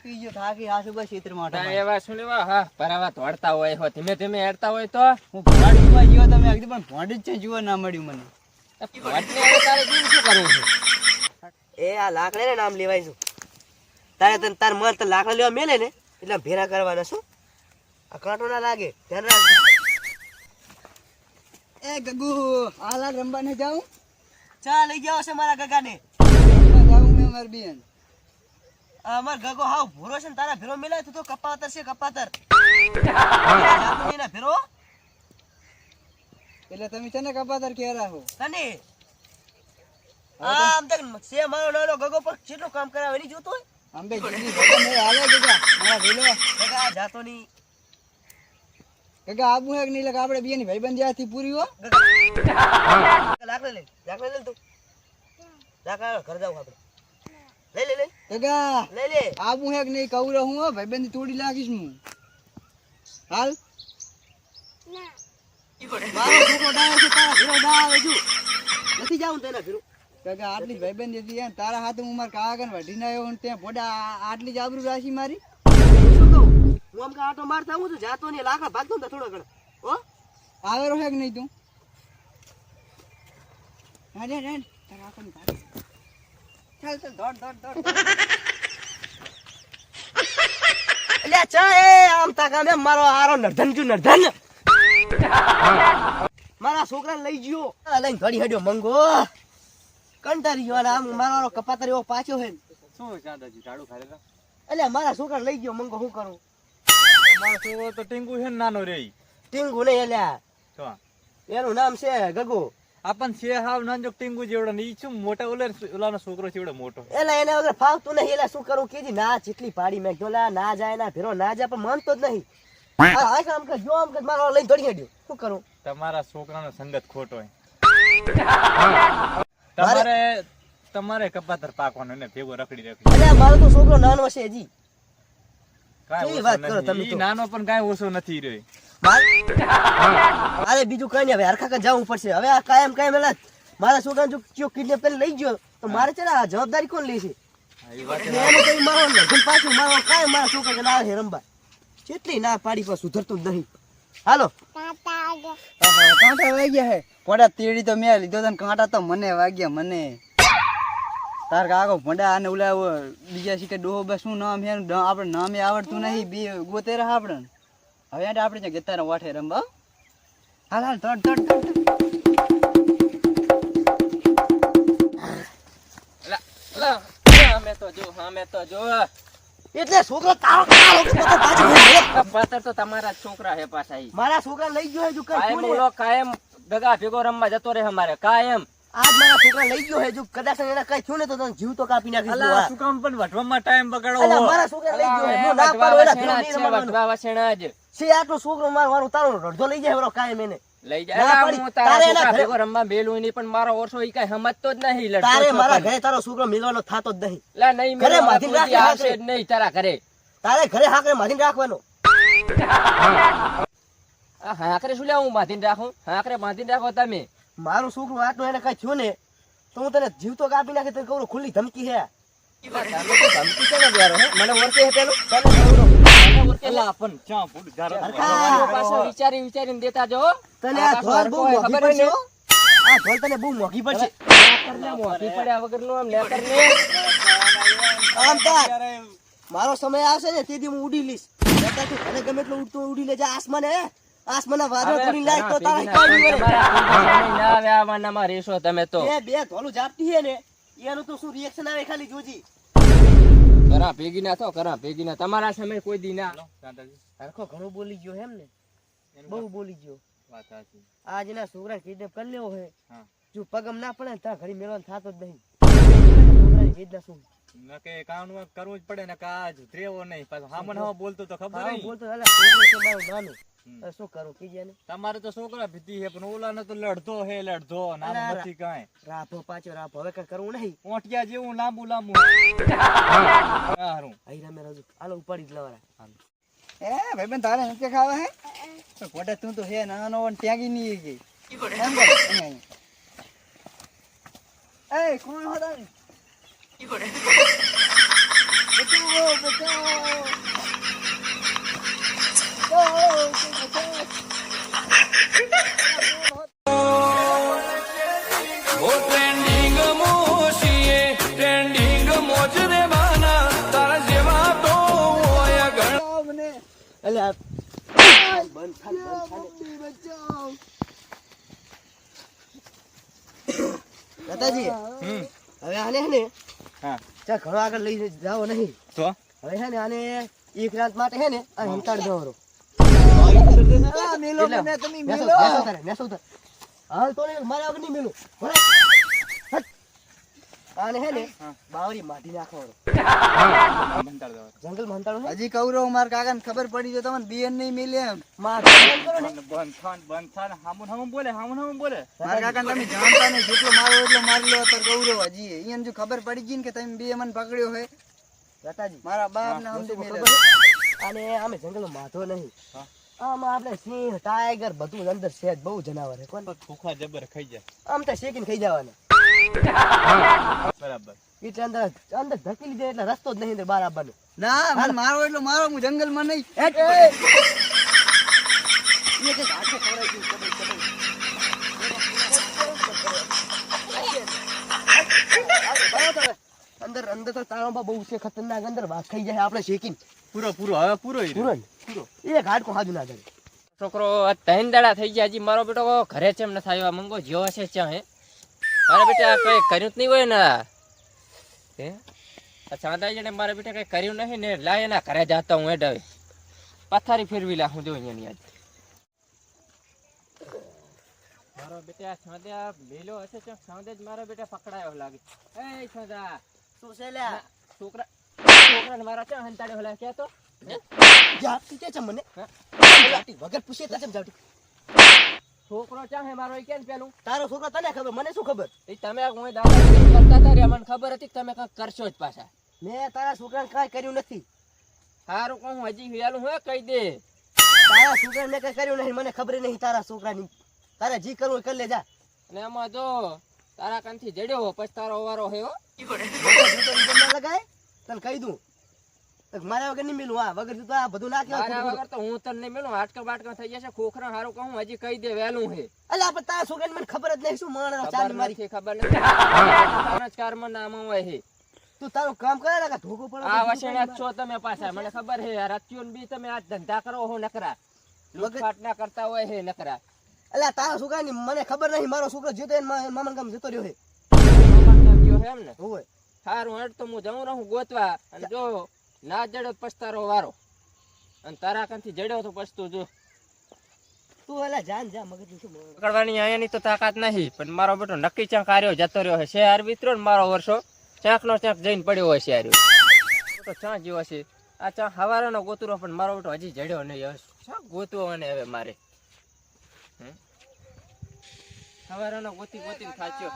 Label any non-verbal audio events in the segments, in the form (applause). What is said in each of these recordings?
થાકી ગયો થાકી હાસુ બસ ક્ષેત્રમાં તા એવા શું લેવા? હા પરાવા તોડતા હોય હો. ધીમે ધીમે હેડતા હોય તો? હું ભોંડમાં ગયો તમે આગળ પણ ભોંડ જ છે જોવા ના મળ્યું મને. વાટને હવે તારે કેમ શું કરવું છે? એ આ લાકડે ને નામ લેવાય છું. તારે તને તાર મર તો લાકડા લેવા મેલે ને? એટલે ભેરા કરવાના શું? આ કાંટો ના લાગે. ધ્યાન રાખજો એ ગગુ આ હાલ રમવા જાઉં? ચા લઈ જાવ છે મારા ગગાને? જાઉં મેં મારી બેન. અમાર ગગો હાવ ભૂરો છે ને તારા ભેરો મિલાય તું તો કપાતર છે કપાતર. ભેરો? એટલે તમે છે ને કપાતર કે રાખો તને? આમ તક છે મારો નાનો ગગો પર કેટલું કામ કરાવે? નહીં જોતો અંબે હવે હાલે ગગા મારા ભેલો. ગગા જાતો નહીં. ગગા આબુ હે કે નહીં? એટલે આપણે બેની ભાઈબંધ જ્યાંથી પૂરી હો. લાકડે લે લાકડા લે તું. લાકડા ઘર જાવ આપણે. લઈ લે લઈ ગગા લઈ લે. આબુ હે કે નહીં? કહું રહું હો. ભાઈબંધ તોડી લાગીશ હું. હાલ. મારો છોકરો ડાયો છે તારા ભેરો ના છું નથી તેના આટલી ભાઈબંધ હતી એમ. તારા હાથે હું મારા કાકા ને વઢીને આવ્યો અને ત્યાં ભોડા આટલી જ આબરૂ મારી? શું કહું? હું આમ આટો મારતા હું તો જાતો નહીં લાકડા ભાગતો ને થોડો ઘણો. હો? આવેલો હે કે નહીં તું? હા રે રે તારા કાકાને ભાગ. ચાલ ચાલ દોડ દોડ દોડ એટલે ચા એ આમ તાકા મારો હારો નર્ધન (laughs) મારા છોકરા લઈ ગયો. લઈને ઘડી હડ્યો મંગો. કંટારી ગયો આમ મારો કપાતર એવો પાછો હે શું દાદાજી ઝાડુ ખાલી એટલે મારા છોકરા લઈ ગયો મંગો શું કરું? તમારો છોકરો તો ટીંગુ છે ને નાનો રે ટીંગુ નહીં એટલે તો એનું નામ છે ગગુ. આપણ છે હાવ નાનજો ટીંગુ જેવડો ને ઈ શું મોટા ઓલે ઓલાનો છોકરો છે એવડો મોટો? એલા એને વગર ફાવતું નહીં. એલા શું કરું? કેજી ના જેટલી પાડી મેં કીધું ના જાય ના ભેરો ના જાય. પણ માનતો જ નહીં. હા કામ કર જો આમ કર મારો લઈને દોડી હેડ્યો. શું કરું? તમારા છોકરાનો સંગત ખોટો હોય. તમારે તમારે કપાતર પાકવાનો ને ભેગો રખડી રખડી એટલે મારો તો છોકરો નાનો છે હજી. કાઈ વાત કરો તમે નાનો પણ કાઈ ઓછો નથી રહ્યો. અરે બીજું કઈ નહીં હવે હરખા કાકા જવું પડશે. હવે આ કાયમ કાયમ એટલે મારા છોકરાને જો કયો કિડનેપ કરી લઈ ગયો તો મારે છે ને આ જવાબદારી કોણ લે છે? પાછું મારવાનું કાયમ મારા છોકરા ના છે રમવા. કેટલી ના પાડી પર સુધરતું જ નહીં. હાલો. કાંટા વાગ્યા હે. પોડા તેડી તો મેં લીધો તને કાંટા તો મને વાગ્યા મને. તાર કાકો ભંડા અને ઉલાવ બીજા સીટે ડોહો બસ શું નામ હે આપણે નામે આવડતું નહીં બે ગોતે રહે આપણે. હવે આટે આપણે ત્યાં ગીતાના વાઠે રમવા. હાલ હાલ દોડ દોડ દોડ લા, લા, સામે તો જો સામે તો જો. એટલે છોકરો તારો પાછો વળી ગયો. કપાતર તો તમારા છોકરા હે પાછા મારા છોકરા લઈ ગયો હજુ કાયમ કોને? કાયમ ભેગા ભેગો રમવા જતો રહે અમારે કાયમ. આજ મારા છોકરા લઈ ગયો હે જો કદાચ એને કઈ થયું ને તો તને જીવ તો કાપી નાખીશ તું શું કામ પણ વઢવામાં ટાઈમ બગાડો મારા છોકરા લઈ ગયો હે. હું ના પાડું એના ભેરો વઢવા વસેણા જ. છે આટલો છોકરો માર મારું તારો રડજો લઈ જાય બરો કાયમ એને લઈ જાય. હું તારે તારા એના છોકરા ઘરે- ભેગો રમવા બેલું નહીં પણ મારો ઓછો ઈ કાંઈ સમજતો જ નહીં લડતો તારે મારા ઘરે તારો છોકરો મિલવાનો થાતો જ નહીં. લા નહીં ઘરે માથી રાખે જ હાકરે. નહીં તારા ઘરે. તારે ઘરે હાકરે માથીને રાખવાનો. આ હાકરે શું લે હું માથી રાખું? હાકરે બાંધીને રાખો તમે. મારું છોકરું આટલું એને કઈ થયું ને તો હું તને જીવ તો કાપી નાખે તને કહું ખુલ્લી ધમકી હે. વિચારી વિચારીને દેતા જો તને આ બહુ મોંઘી પડશે આ તને બહુ મોંઘી પડશે મોંઘી પડ્યા આમ. આમ મારો સમય આવશે ને તેથી હું ઉડી લઈશ. તને ગમે એટલું ઉડતું ઉડી લેજે આસમાને હે? આસમાનના વાદળ તો તારે ના આવાનામાં રહેશો તમે તો. એ બે ધોલું જાપતી હે ને. એનું તો શું રિએક્શન આવે ખાલી જોજી. કરા ભેગી ના થો કરા ભેગી ના. તમારા સામે કોઈ દી ના. દાદાજી હરખો ઘણું બોલી ગયો એમ ને? બહુ બોલી ગયો. વાત સાચી. આજ એના છોકરા કિડનેપ કરી લેવો હે. જો પગમ ના પડે ને ત્યાં ઘડી મેળવાનું થતો જ નહીં. છોકરાની શું? નકે કામમાં કરવું જ પડે ને કાજ. ત્રેવો નહીં. પાછો હામણ હા બોલતો તો ખબર બોલતો મારું શું કરું? કીજે ને. તમારે તો છોકરા ભીતી હે પણ ઓલા તો લડતો હે લડતો ના નથી કાંઈ. રાફો પાછો રાફો હવે કઈ કરવું નહીં. ઓટિયા જેવું લાંબુ લાંબુ. હારું. અહીં રમે રજુ હાલો ઉપાડી જ લવારા એ ભાઈબંધ તારે નથી ખાવા હે? તો પોડા તું તો હે નાનો અને ત્યાગી ની ગઈ એમ કર. એ કોણ હો તારે? એ ટ્રેન્ડિંગ મોશીએ ટ્રેન્ડિંગ મોજ રે બાના તારા જેવા તો હોય ઘણા એટલે આ- બંધ થાય, બંધ થાય. દાદાજી હવે આને હે ને હા. ચા ઘણો આગળ લઈ જાઓ નહીં. તો? હવે ને આને એક રાત માટે હે ને આ હંતાડી દો આ મેલો મને તમે મેલો. મેસો તારે મેસો તારે. હાલ તો મારા વગર નહીં મેલું. આને હે ને બાવરી માટી નાખવાનો. જંગલ હંતાડો હે? હજી મારા કાકાને ખબર પડી જો તમને બેન નહીં મિલે એમ. બંધ કરો ને બંધ થાન બંધ થાન હામુન હામુન બોલે હામુન હામુન બોલે. મારા કાકાને તમે જાણતા નહીં જેટલો મારો એટલો મારી લો અત્યારે ગૌરવ હજી. અહીંયા જો ખબર પડી ગઈ ને કે તમે બે મને પકડ્યો હે. રતાજી મારા બાપ ને સમજી મેલે આમે જંગલમાં માથો નહીં. આમાં આપણે સિંહ ટાઈગર બધું અંદર છે બહુ જનાવર છે કોણ ખોખા જબર ખાઈ જાય આમ તો શેકીને ખાઈ જવાના બરાબર એટલે અંદર અંદર ધકેલી દે એટલે રસ્તો જ નહીં અંદર બહાર આવવાનો ના મને મારો એટલો મારો હું જંગલમાં નહીં એ કે હાથે ખવડાવી અંદર અંદર તો તાળામાં બહુ છે ખતરનાક અંદર વાઘ ખાઈ જાય આપણે શેકીને પૂરો પૂરો હવે પૂરો પૂરો ને પૂરો. એક હાડકો હાજુ ના કરે છોકરો આ ત્રણ દાડા થઈ ગયા હજી મારો બેટો ઘરે છે એમ નથી આવ્યો આ મંગો જ્યો હશે ત્યાં હે? મારા બેટા કઈ કર્યું જ નહીં હોય ને હે? અચ્છા આદા જણે મારા બેટા કઈ કર્યું નહીં ને લાય એના ઘરે જાતા હું હેડ હવે. પથારી ફેરવી લા હું જો અહીંયાની આજ. મારો બેટા સાંદા મેલો હશે તો સાંદે જ મારો બેટા પકડાયો લાગે. એ સાંદા શું છે લ્યા? છોકરા છોકરાને મારા ચા હંતાડ્યો લાગે? કે તો? હે? જાતી છે મને? હા? વગર પૂછે એટલે ચમ જાતી છોકરો ચા હે? મારો કેમ પેલું? તારો છોકરો તને ખબર મને શું ખબર? એ તમે હું દાદાગીરી કરતા હતા રે મને ખબર હતી કે તમે કંઈક કરશો જ પાછા. મેં તારા છોકરાને કાંઈ કર્યું નથી. સારું કહું હજી હે કહી દે. તારા છોકરાને મેં કઈ કર્યું નહીં મને ખબર નહીં તારા છોકરાની. તારે જી કરવું કરી લેજા. અને એમાં જો તારા કાનથી જડ્યો પછી તારો વારો હે. હો લગાય? તને કહી દઉં. મારા વગર નહીં મિલું હા વગર તો આ બધું ના કહેવાય વગર તો હું તને નહીં મેલું હાટકા બાટકા થઈ જશે ખોખરા હારો કહું હજી કહી દે વેલું હે. અલા આપણે તારા છોકરાને મને ખબર જ નહીં શું માણસ ચાલી મારી ખબર નથી. સંસ્કારમાં નામ હોય હે. તું તારું કામ કરે ને ધોકો પડે આ વસેણા છો તમે પાછા મને ખબર હે રાત્રિઓ બી તમે આ ધંધા કરો હો નકરા. લૂટફાટ ના કરતા હોય હે નકરા. અલા તારા છોકરાની મને ખબર નહીં મારો છોકરો જીતો એને મા- મામાને ગામ જતો રહ્યો છે મામા ગયો હે એમ ને? હોય. સારું હટ તો હું જઉં રહું ગોતવા. અને જો ના જડો પસ્તારો પછતારો વારો. અને તારા કાંથી જડ્યો તો પછતું જો. તું અલા જાન જા મગજ શું પકડવાની અહીંયાની તો તાકાત નહીં પણ મારો બેટો નક્કી ચાંક હાર્યો જતો રહ્યો છે. શહેર વિતરો ને મારો વર્ષો. ચાંકનો ચાંક જઈને પડ્યો હોય છે તો ચાં જેવો છે. આ ચાં હવારાનો ગોતરો પણ મારો બેટો હજી જડ્યો નહીં. હવે ચાં ગોતવો મને હવે મારે? હવારાનો ગોતી ગોતી થાચ્યો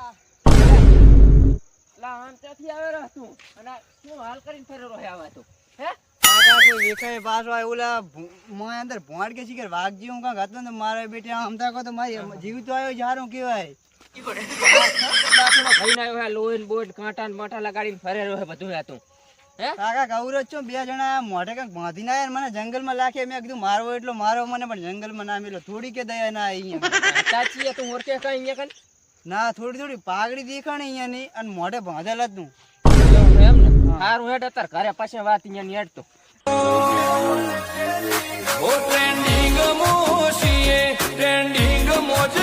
લા આમ ત્યાંથી આવે રહ તું. અને શું હાલ કરીને ફરેલો હે આવા તું? હે કાકા કોઈ એકાય પાછો આવ્યો ઓલા મોય અંદર ભોંડ કે શીખર વાઘ જેવું કાંક હતું ને મારા બેટે આમતા કહો તો મારી જીવ તો આવ્યો સારું કહેવાય. ભાઈ ના આવ્યો લોહીન બોટ કાંટા ને માટા લગાડીને ફરેલો હે બધું આ કાકા ગૌરવ છો બે જણા મોઢે કાંક બાંધી ના મને મને જંગલમાં લાખે મેં કીધું મારો એટલો મારો મને પણ જંગલમાં ના મેલો થોડી કે દયા ના અહીંયા. ચાચી તું ઓળખે કઈ અહીંયા ના થોડી થોડી પાઘડી દેખાણી અહીંયાની અને મોઢે બાંધેલા જ નું સારું હેડ અત્યારે ઘરે પાછી વાત અહીંયા ઓ ટ્રેન્ડિંગ મોશીએ ટ્રેન્ડિંગ મોજ